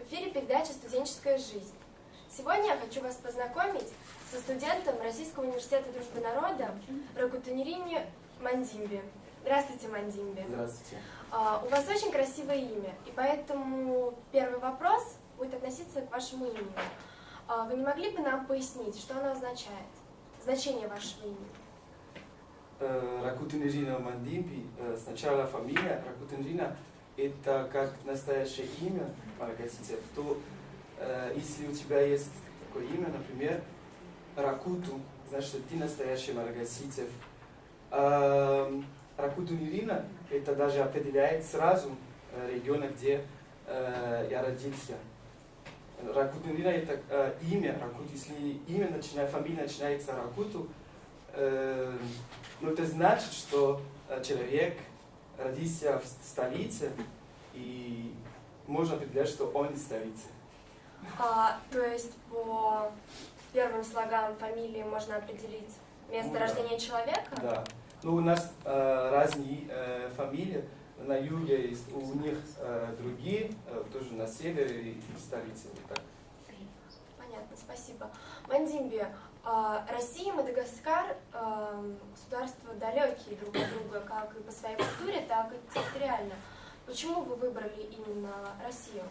В эфире передача «Студенческая жизнь». Сегодня я хочу вас познакомить со студентом Российского университета дружбы народа Рагутунирини Мандимби. Здравствуйте, Мандимби. Здравствуйте. А, У вас очень красивое имя, и поэтому первый вопрос будет относиться к вашему имени. А, Вы не могли бы нам пояснить, что оно означает? Значение вашего имени? Э, Ракутунжина Мандимби, э, сначала фамилия Ракутунжина, это как настоящее имя Маргаситев, то э, если у тебя есть такое имя, например, Ракуту, значит, ты настоящий Маргаситев. А Ракутунирина, это даже определяет сразу э, регион, где э, я родился. Ракутунирина это э, имя, Ракут, если имя начинает, фамилия начинается Ракуту, э, ну, это значит, что э, человек родился в столице, и можно определять, что он из столицы. А, то есть по первым слогам фамилии можно определить место Ну да. рождения человека? Да. Ну, у нас э, разные э, фамилии. На юге есть, у них э, другие, э, тоже на севере и в столице. Вот так. Понятно, спасибо. Мандимби, Россия и Мадагаскар а, государства далекие друг от друга, как и по своей культуре, так и территориально. Почему вы выбрали именно Россию?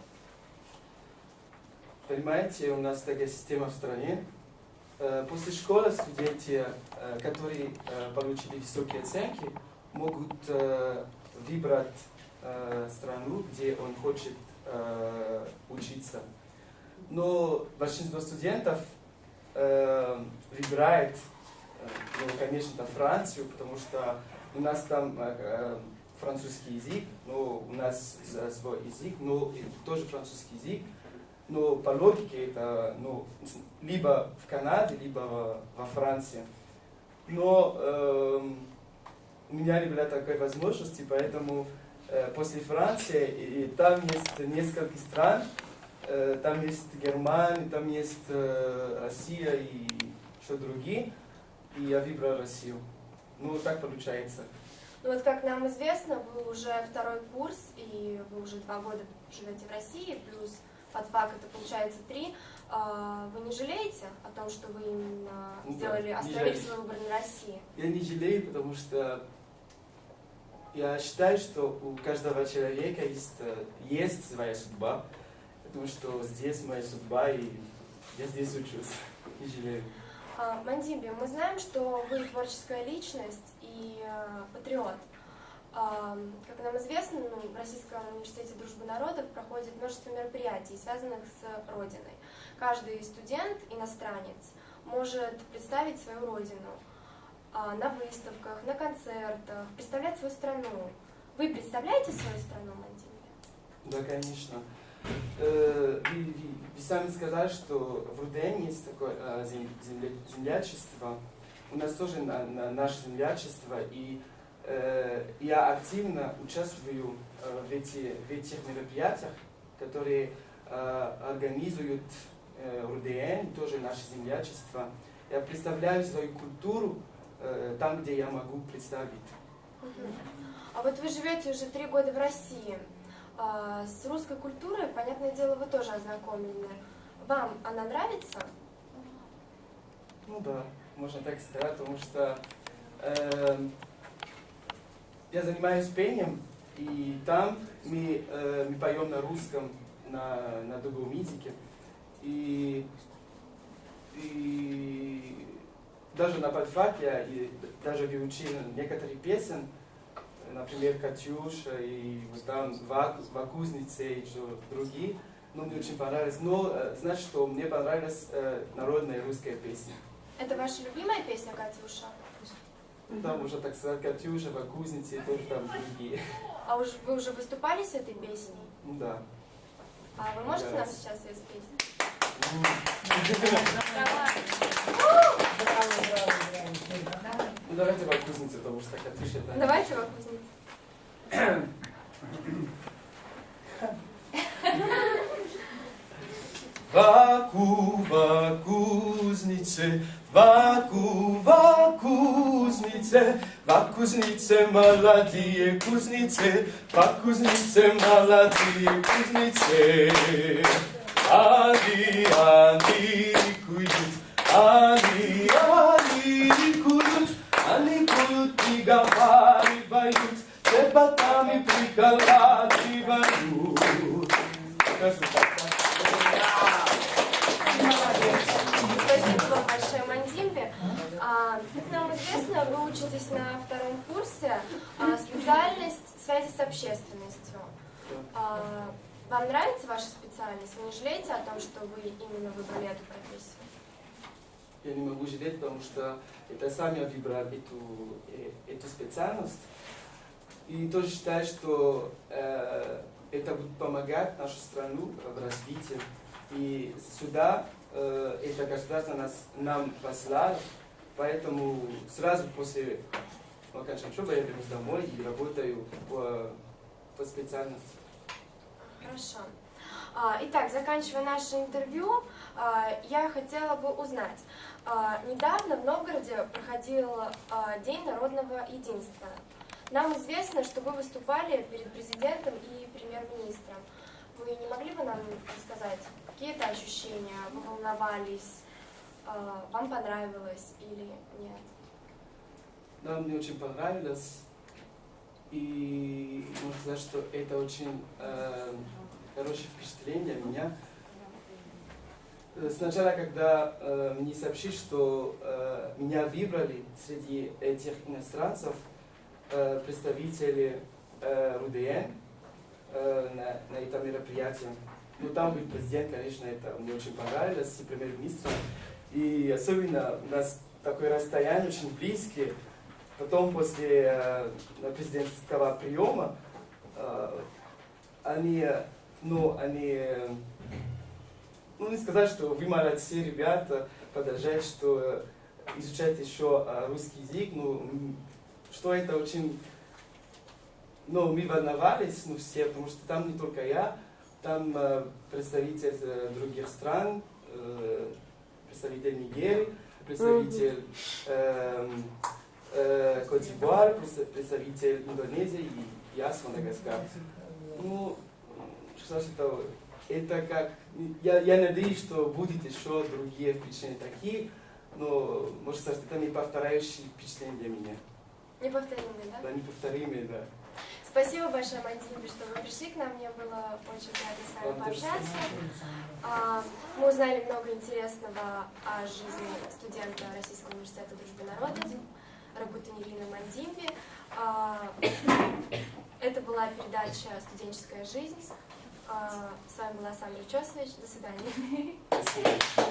Понимаете, у нас такая система в стране. Э, После школы студенты, э, которые э, получили высокие оценки, могут выбрать страну, где он хочет учиться. Но большинство студентов э, выбирает, э, ну, конечно, Францию, потому что у нас там э, э, французский язык, но у нас э, свой язык, но и тоже французский язык. Но по логике это ну, либо в Канаде, либо во, Франции. Но эм, у меня не было такой возможности, поэтому э, после Франции, и, и там есть несколько стран, э, там есть Германия, там есть э, Россия и что другие, и я выбрал Россию. Ну, так получается. Ну вот, как нам известно, вы уже второй курс, и вы уже два года живете в России, плюс подфак это получается три. А, Вы не жалеете о том, что вы именно Ну да, сделали, не остановили свой выбор на России? Я не жалею, потому что я считаю, что у каждого человека есть, э, есть своя судьба. Потому что здесь моя судьба, и я здесь учусь. Не жалею. А, Мандимби, мы знаем, что вы творческая личность и э, патриот. А, Как нам известно, ну, в Российском университете дружбы народов проходит множество мероприятий, связанных с Родиной. Каждый студент, иностранец, может представить свою Родину а, на выставках, на концертах, представлять свою страну. Вы представляете свою страну, Мандимби? Да, конечно. Э, Вы, вы- вы сами сказали, что в РУДН есть такое э, зем- земле- землячество. У нас тоже на, на наше землячество, и э, я активно участвую э, в, эти, в этих мероприятиях, которые э, организуют э, РУДН, тоже наше землячество. Я представляю свою культуру э, там, где я могу представить. А вот вы живете уже три года в России. А, С русской культурой, понятное дело, вы тоже ознакомлены. Вам она нравится? Ну да, можно так сказать, потому что эм, я занимаюсь пением, и там мы, э, мы поем на русском, на, на другом языке. И, и даже на подфаке я и даже выучил некоторые песен, например, «Катюша» и вот там «Вак- «Вакузнице» и еще другие. Но мне очень понравилось. Но э, значит, что мне понравилась э, народная русская песня. Это ваша любимая песня, Катюша? Ну, Там уже, так сказать, Катюша, Вакузница и тоже там другие. А уж вы уже выступали с этой песней? Ну да. А вы можете нам сейчас ее спеть? Ну, Ну давайте Вакузница, потому что Катюша это... Давайте, Вакузница. Ваку, вакузнице, ваку, вакузнице, По кузнице молодые кузнице молодые кузницы. Али, али, куют, али, али, куют, они куют, приговаривают, шепотами приколачивают. Кажется, так, да? Спасибо вам большое, Мандимбе. А, как нам известно, вы учитесь на втором курсе, а, специальность связи с общественностью. А, вам нравится ваша специальность? Вы не жалеете о том, что вы именно выбрали эту профессию? Я не могу жалеть, потому что это сам я выбрал эту, э, эту специальность. И тоже считаю, что э, это будет помогать нашу страну в развитии. И сюда э, это государство нас, нам послало, поэтому сразу после окончания учебы я вернусь домой и работаю по, по специальности. Хорошо. А, Итак, заканчивая наше интервью, а, я хотела бы узнать. а, Недавно в Новгороде проходил День народного единства. Нам известно, что вы выступали перед президентом и премьер-министром. Вы не могли бы нам рассказать, какие это ощущения? Вы волновались? А, Вам понравилось или нет? Нам мне очень понравилось. И можно сказать, что это очень э, хорошее впечатление меня. Э, Сначала, когда э, мне сообщили, что э, меня выбрали среди этих иностранцев, э, представители э, РУДН э, на, на это мероприятие. Ну, там был президент, конечно, это мне очень понравилось, и премьер-министр. И особенно у нас такое расстояние очень близкое. Потом после э, президентского приема э, они, ну, они, ну, не сказать, что вы молодцы, ребята, продолжать, что изучать еще э, русский язык, ну, что это очень, ну, мы волновались, ну, все, потому что там не только я, там представитель э, других стран, представитель Нигерии, представитель эм, э, Кот-д'Ивуар, представ- представитель Индонезии и я с Мадагаскара. Ну, что ж это, это как, я, я надеюсь, что будет еще другие впечатления такие, но, может это не повторяющие впечатления для меня. Неповторимый, да? Да, неповторимые, да. Спасибо большое, Мадимбе, что вы пришли к нам. Мне было очень приятно с вами пообщаться. А, Мы узнали много интересного о жизни студента Российского университета дружбы народов, работы Нелины Мандимби. А, Это была передача «Студенческая жизнь». А, С вами была Сандра Чосович. До свидания.